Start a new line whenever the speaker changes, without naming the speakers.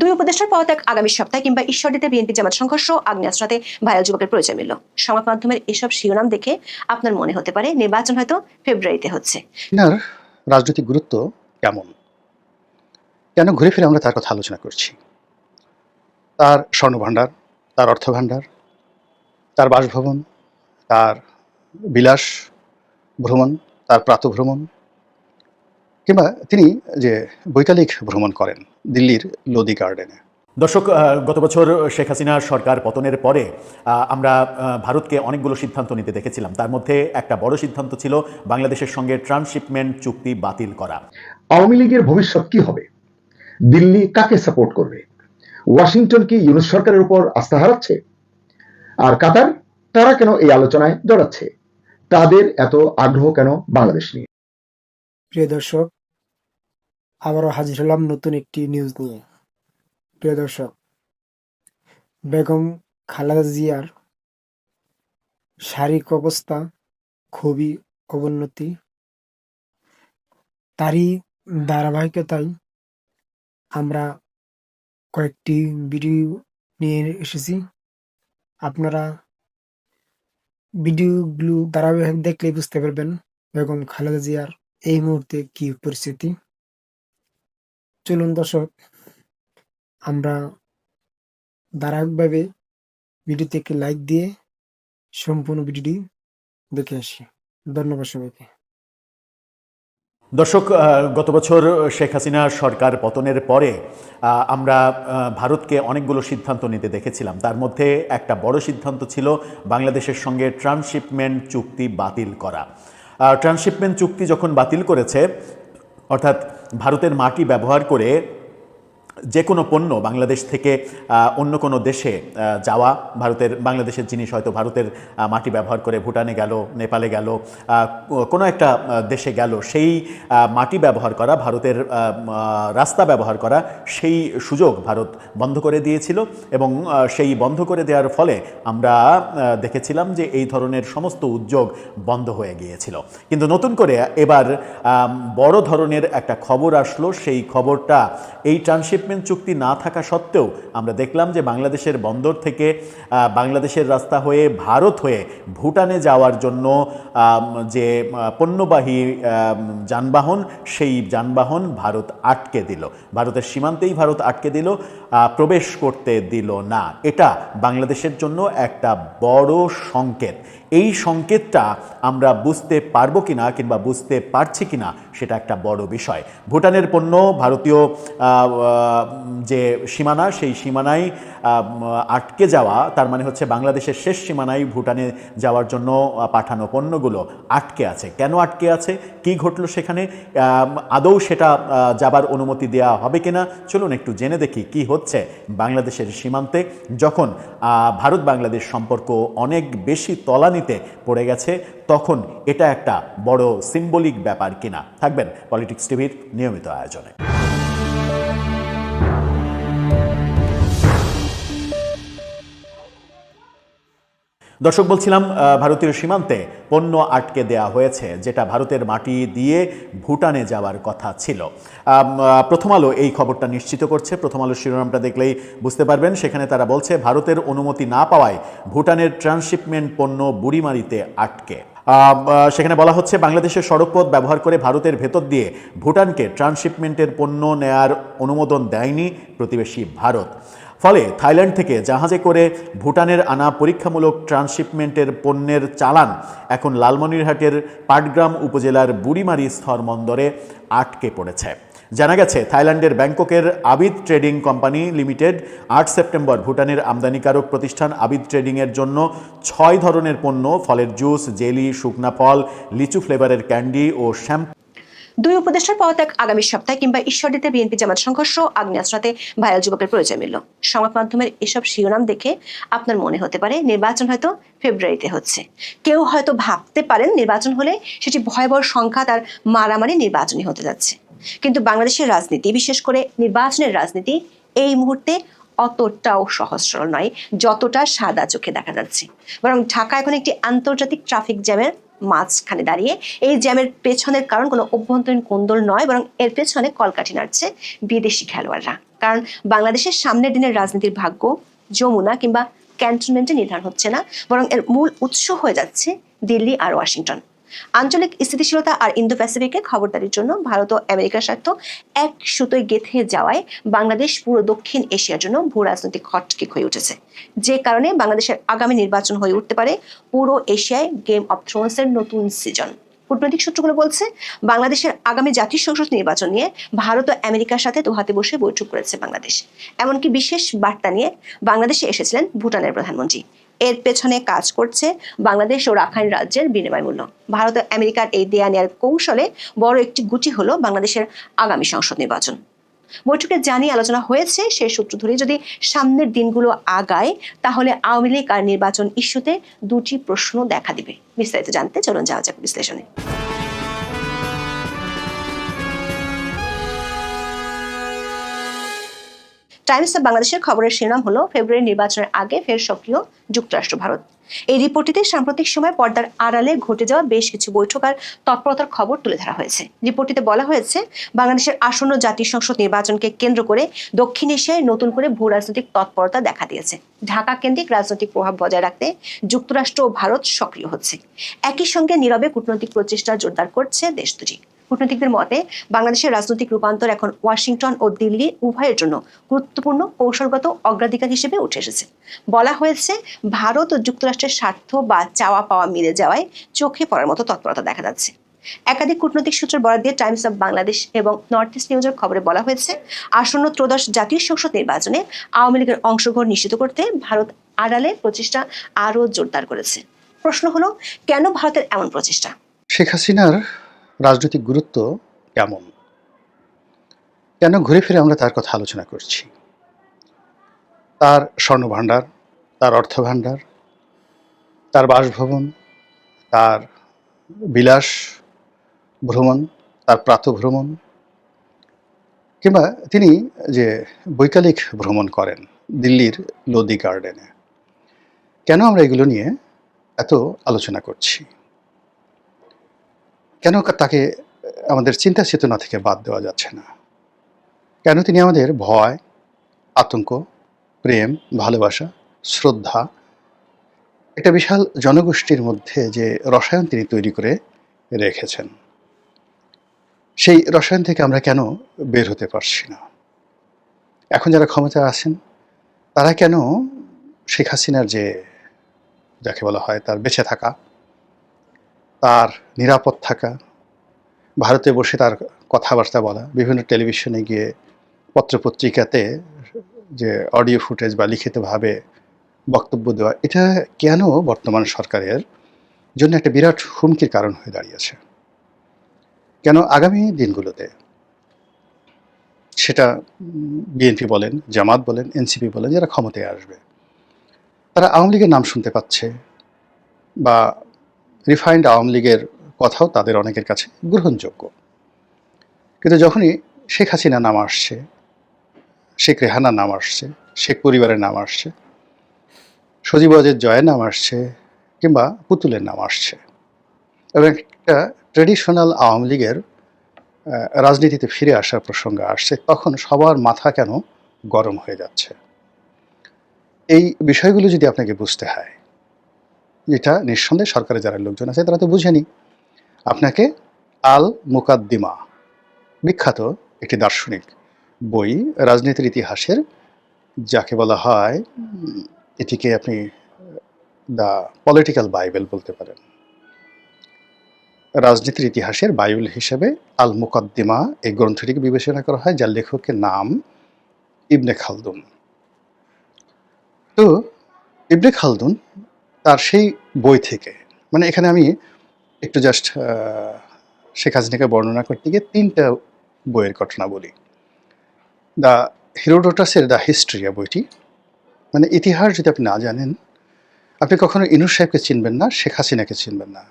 দুই উপদেষ্টার পদত্যাগ আগামী সপ্তাহে কিংবা ঈশ্বরদীতে বিএনপি জামাত সংঘর্ষ আগ্নেয়াস্ত্রাতে ভাইরাল যুবকের পরিচয় মিলল। সংবাদ মাধ্যমের এসব শিরোনাম দেখে আপনার মনে হতে পারে নির্বাচন হয়তো ফেব্রুয়ারিতে হচ্ছে।
রাজনৈতিক গুরুত্ব কেমন? কেন ঘুরে ফিরে আমরা তার কথা আলোচনা করছি? তার স্বর্ণভাণ্ডার, তার অর্থভাণ্ডার, তার বাসভবন, তার বিলাস ভ্রমণ, তার প্রাতভ্রমণ কিংবা তিনি যে বৈকালিক ভ্রমণ করেন দিল্লির লোদি গার্ডেনে।
দর্শক গত বছর শেখ হাসিনা সরকার পতনের পরে আহ, আমরা আহ, ভারতকে অনেকগুলো সিদ্ধান্ত নিতে দেখেছিলাম। তার মধ্যে একটা বড় সিদ্ধান্ত ছিল বাংলাদেশের সঙ্গে ট্রান্সশিপমেন্ট চুক্তি বাতিল করা।
আওয়ামী লীগের ভবিষ্যৎ কি হবে? দিল্লি কাকে সাপোর্ট করবে? ওয়াশিংটন কি ইউনুস সরকারের উপর আস্থা হারাচ্ছে? আর কাতার তারা কেন এই আলোচনায় জড়াচ্ছে? তাদের এত আগ্রহ কেন বাংলাদেশ নিয়ে?
প্রিয় দর্শক, আবারও হাজির হলাম নতুন একটি নিউজ নিয়ে। প্রিয় দর্শক, বেগম খালেদা জিয়ার শারীরিক অবস্থা খুবই অবনতি। তারই ধারাবাহিকতায় আমরা কয়েকটি ভিডিও নিয়ে এসেছি। আপনারা ভিডিওগুলো ধারাবাহিক দেখলে বুঝতে পারবেন বেগম খালেদা জিয়ার এই মুহূর্তে কি পরিস্থিতি? চলুন দর্শক, আমরা ধারাবাহিকভাবে ভিডিওতে একটি লাইক দিয়ে সম্পূর্ণ ভিডিওটি দেখে আসি। ধন্যবাদ সবাইকে।
দর্শক গত বছর শেখ হাসিনা সরকার পতনের পরে আমরা ভারতকে অনেকগুলো সিদ্ধান্ত নিতে দেখেছিলাম। তার মধ্যে একটা বড় সিদ্ধান্ত ছিল বাংলাদেশের সঙ্গে ট্রান্সশিপমেন্ট চুক্তি বাতিল করা। ট্রান্সশিপমেন্ট চুক্তি যখন বাতিল করেছে অর্থাৎ ভারতের মাটি ব্যবহার করে যে কোনো পণ্য বাংলাদেশ থেকে অন্য কোনো দেশে যাওয়া, ভারতের, বাংলাদেশের জিনিস হয়তো ভারতের মাটি ব্যবহার করে ভুটানে গেল, নেপালে গেল কোনো একটা দেশে গেল, সেই মাটি ব্যবহার করা, ভারতের রাস্তা ব্যবহার করা, সেই সুযোগ ভারত বন্ধ করে দিয়েছিল এবং সেই বন্ধ করে দেওয়ার ফলে আমরা দেখেছিলাম যে এই ধরনের সমস্ত উদ্যোগ বন্ধ হয়ে গিয়েছিল। কিন্তু নতুন করে এবার বড় ধরনের একটা খবর আসলো, সেই খবরটা এই ট্রান্সশিপমেন্ট চুক্তি না থাকা সত্ত্বেও আমরা দেখলাম যে বাংলাদেশের বন্দর থেকে বাংলাদেশের রাস্তা হয়ে ভারত হয়ে ভুটানে যাওয়ার জন্য যে পণ্যবাহী যানবাহন, সেই যানবাহন ভারত আটকে দিল। ভারতের সীমান্তেই ভারত আটকে দিল। প্রবেশ করতে দিল না। এটা বাংলাদেশের জন্য একটা বড় সংকেত। এই সংকেতটা আমরা বুঝতে পারব কিনা কিংবা বুঝতে পারছি কিনা সেটা একটা বড় বিষয়। ভুটানের পণ্য, ভারতীয় যে সীমানা, সেই সীমানায় আটকে যাওয়া, তার মানে হচ্ছে বাংলাদেশের শেষ সীমানায় ভুটানে যাওয়ার জন্য পাঠানো পণ্যগুলো আটকে আছে। কেন আটকে আছে? কি ঘটলো সেখানে? আদৌ সেটা যাবার অনুমতি দেওয়া হবে কিনা? চলুন একটু জেনে দেখি কি হচ্ছে। বাংলাদেশের সীমান্তে, যখন ভারত বাংলাদেশ সম্পর্ক অনেক বেশি তলানিতে পড়ে গেছে, তখন এটা একটা বড় সিম্বলিক ব্যাপার কিনা। থাকবেন পলিটিক্স টিভির নিয়মিত আয়োজনে। দর্শক, বলছিলাম ভারতীয় সীমান্তে পণ্য আটকে দেয়া হয়েছে, যেটা ভারতের মাটি দিয়ে ভুটানে যাওয়ার কথা ছিল। প্রথম আলো এই খবরটা নিশ্চিত করছে। প্রথম আলো শিরোনামটা দেখলেই বুঝতে পারবেন। সেখানে তারা বলছে, ভারতের অনুমতি না পাওয়ায় ভুটানের ট্রান্সশিপমেন্ট পণ্য বুড়িমারিতে আটকে। সেখানে বলা হচ্ছে, বাংলাদেশের সড়কপথ ব্যবহার করে ভারতের ভেতর দিয়ে ভুটানকে ট্রান্সশিপমেন্টের পণ্য নেয়ার অনুমোদন দেয়নি প্রতিবেশী ভারত। ফলে থাইল্যান্ড থেকে জাহাজে করে ভুটানের আনা পরীক্ষামূলক ট্রান্সশিপমেন্টের পণ্যের চালান এখন লালমনিরহাটের পাটগ্রাম উপজেলার বুড়িমারি স্থলবন্দরে আটকে পড়েছে। জানা গেছে, থাইল্যান্ডের ব্যাংককের আবিদ ট্রেডিং কোম্পানি লিমিটেড আট সেপ্টেম্বর ভুটানের আমদানিকারক প্রতিষ্ঠান আবিদ ট্রেডিংয়ের জন্য ছয় ধরনের পণ্য, ফলের জুস, জেলি, শুকনা ফল, লিচু ফ্লেভারের ক্যান্ডি ও শ্যাম্পু
দুই উপদেষ্টার পদত্যাগ আগামী সপ্তাহে কিংবা ঈশ্বরদীতে বিএনপি জামাত সংঘর্ষ আগ্নেয়াস্ত্রাতে ভাইরাল যুবকের পরিচয় মিলল। সংবাদ মাধ্যমের এসব শিরোনাম দেখে আপনার মনে হতে পারে নির্বাচন হয়তো ফেব্রুয়ারিতে হচ্ছে। কেউ হয়তো ভাবতে পারেন নির্বাচন হলে সেটি ভয়াবহ সংখ্যা তার মারামারি নির্বাচনী হতে যাচ্ছে। কিন্তু বাংলাদেশের রাজনীতি, বিশেষ করে নির্বাচনের রাজনীতি, এই মুহূর্তে অতটাও সহজ সরল নয়, যতটা সাদা চোখে দেখা যাচ্ছে। বরং ঢাকা এখন একটি আন্তর্জাতিক ট্রাফিক জ্যামের মাঝখানে দাঁড়িয়ে, এই জ্যামের পেছনের কারণ কোনো অভ্যন্তরীণ কোন্দল নয়, বরং এর পেছনে কলকাঠি নাড়ছে বিদেশি খেলোয়াড়রা। কারণ বাংলাদেশের সামনের দিনের রাজনীতির ভাগ্য যমুনা কিংবা ক্যান্টনমেন্টে নির্ধারণ হচ্ছে না, বরং এর মূল উৎস হয়ে যাচ্ছে দিল্লি আর ওয়াশিংটন। আঞ্চলিক স্থিতিশীলতা আর ইন্দো প্যাসিফিকে খবরদারির জন্য ভারত ও আমেরিকার স্বার্থ এক সুতোয় গেঁথে যাওয়ায় বাংলাদেশ পুরো দক্ষিণ এশিয়ার জন্য ভূ রাজনৈতিক হটকিক হয়ে উঠেছে। যে কারণে বাংলাদেশের আগামী নির্বাচন হয়ে উঠতে পারে পুরো এশিয়ায় গেম অফ থ্রোনসের নতুন সিজন কূটনৈতিক সূত্রগুলো বলছে, বাংলাদেশের আগামী জাতীয় সংসদ নির্বাচন নিয়ে ভারত ও আমেরিকার সাথে দোহাতে বসে বৈঠক করেছে বাংলাদেশ। এমনকি বিশেষ বার্তা নিয়ে বাংলাদেশে এসেছিলেন ভুটানের প্রধানমন্ত্রী। এর পেছনে কাজ করছে বাংলাদেশ ও রাখাইন রাজ্যের বিনিময় মূল্য ভারত আমেরিকার এই দেয়া নেয়ার কৌশলে বড় একটি গুটি হল বাংলাদেশের আগামী সংসদ নির্বাচন। বৈঠকে জানিয়ে আলোচনা হয়েছে সেই সূত্র ধরে যদি সামনের দিনগুলো আগায়, তাহলে আওয়ামী লীগ আর নির্বাচন ইস্যুতে দুটি প্রশ্ন দেখা দিবে। বিস্তারিত জানতে চলুন যাওয়া যাক বিশ্লেষণে। টাইমস অফ বাংলাদেশের খবরের শিরোনাম হলো, ফেব্রুয়ারি নির্বাচনের আগে ফের সক্রিয় যুক্তরাষ্ট্র ভারত। এই রিপোর্টটিতে সাম্প্রতিক সময় পর্দার আড়ালে ঘটে যাওয়া বেশ কিছু বৈঠক আর তৎপরতার খবর তুলে ধরা হয়েছে। রিপোর্টটিতে বলা হয়েছে, বাংলাদেশের আসন্ন জাতীয় সংসদ নির্বাচনকে কেন্দ্র করে দক্ষিণ এশিয়ায় নতুন করে ভূ রাজনৈতিক তৎপরতা দেখা দিয়েছে। ঢাকা কেন্দ্রিক রাজনৈতিক প্রভাব বজায় রাখতে যুক্তরাষ্ট্র ও ভারত সক্রিয় হচ্ছে। একই সঙ্গে নীরবে কূটনৈতিক প্রচেষ্টা জোরদার করছে দেশ দুটি। কূটনীতিকদের মতে, বাংলাদেশের রাজনৈতিক রূপান্তর এখন ওয়াশিংটন ও দিল্লি উভয়ের জন্য গুরুত্বপূর্ণ কৌশলগত অগ্রাধিকার হিসেবে উঠে এসেছে। বলা হয়েছে, ভারত ও যুক্তরাষ্ট্রের স্বার্থ বা চাওয়া পাওয়া মিলে যাওয়ায় চোখে পড়ার মতো তৎপরতা দেখা যাচ্ছে। একাধিক কূটনৈতিক সূত্রের বরাদ দিয়ে টাইমস অফ বাংলাদেশ এবং নর্থ ইস্ট নিউজের খবরে বলা হয়েছে, আসন্ন ত্রয়োদশ জাতীয় সংসদ নির্বাচনে আওয়ামী লীগের অংশগ্রহণ নিশ্চিত করতে ভারত আড়ালে প্রচেষ্টা আরও জোরদার করেছে। প্রশ্ন হলো, কেন ভারতের এমন প্রচেষ্টা?
শেখ হাসিনার রাজনৈতিক গুরুত্ব কেমন? কেন ঘুরে ফিরে আমরা তার কথা আলোচনা করছি? তার স্বর্ণভাণ্ডার, তার অর্থভাণ্ডার, তার বাসভবন, তার বিলাস ভ্রমণ, তার প্রাতভ্রমণ কিংবা তিনি যে বৈকালিক ভ্রমণ করেন দিল্লির লোদি গার্ডেনে। কেন আমরা এগুলো নিয়ে এত আলোচনা করছি? কেন তাকে, আমাদের চিন্তা চেতনা থেকে বাদ দেওয়া যাচ্ছে না? কেন তিনি আমাদের ভয়, আতঙ্ক, প্রেম, ভালোবাসা, শ্রদ্ধা, একটা বিশাল জনগোষ্ঠীর মধ্যে যে রসায়ন তিনি তৈরি করে রেখেছেন, সেই রসায়ন থেকে আমরা কেন বের হতে পারছি না? এখন যারা ক্ষমতায় আছেন, তারা কেন শেখ হাসিনার যে, যাকে বলা হয় তার বেঁচে থাকা তার নিরাপদ থাকা, ভারতে বসে তার কথাবার্তা বলা, বিভিন্ন টেলিভিশনে গিয়ে পত্রপত্রিকাতে যে অডিও ফুটেজ বা লিখিতভাবে বক্তব্য দেওয়া, এটা কেন বর্তমান সরকারের জন্য একটা বিরাট হুমকির কারণ হয়ে দাঁড়িয়েছে কেন আগামী দিনগুলোতে সেটা বিএনপি বলেন, জামাত বলেন, এনসিপি বলেন, যারা ক্ষমতায় আসবে, তারা আওয়ামী লীগের নাম শুনতে পাচ্ছে বা রিফাইন্ড আওয়ামী লীগের কথাও তাদের অনেকের কাছে গ্রহণযোগ্য। কিন্তু যখনই শেখ হাসিনা নাম আসছে, শেখ রেহানার নাম আসছে, শেখ পরিবারের নাম আসছে, সজীব ওয়াজেদ জয়ের নাম আসছে কিংবা পুতুলের নাম আসছে, এবং একটা ট্রেডিশনাল আওয়ামী লীগের রাজনীতিতে ফিরে আসার প্রসঙ্গ আসছে, তখন সবার মাথা কেন গরম হয়ে যাচ্ছে? এই বিষয়গুলো যদি আপনাকে বুঝতে হয় যেটা নিঃসন্দেহে সরকারের যারা লোকজন আছে, তারা তো বুঝেনি। আপনাকে আল মুকাদ্দিমা বিখ্যাত একটি দার্শনিক বই রাজনীতির ইতিহাসের, যাকে বলা হয়, এটিকে আপনি দ্য পলিটিক্যাল বাইবেল বলতে পারেন। রাজনীতির ইতিহাসের বাইবেল হিসেবে আল মুকদ্দিমা এই গ্রন্থটিকে বিবেচনা করা হয়, যার লেখকের নাম ইবনে খালদুন। তো, ইবনে খালদুন তার সেই বই থেকে। মানে এখানে আমি একটু জাস্ট শেখ হাসিনাকে বর্ণনা করতে গিয়ে তিনটা বইয়ের ঘটনা বলি। দ্য হিরোডোটাসের দ্য হিস্ট্রিয়া বইটি মানে ইতিহাস যদি আপনি না জানেন, আপনি কখনো ইনুর সাহেবকে চিনবেন না, শেখ হাসিনাকে চিনবেন না।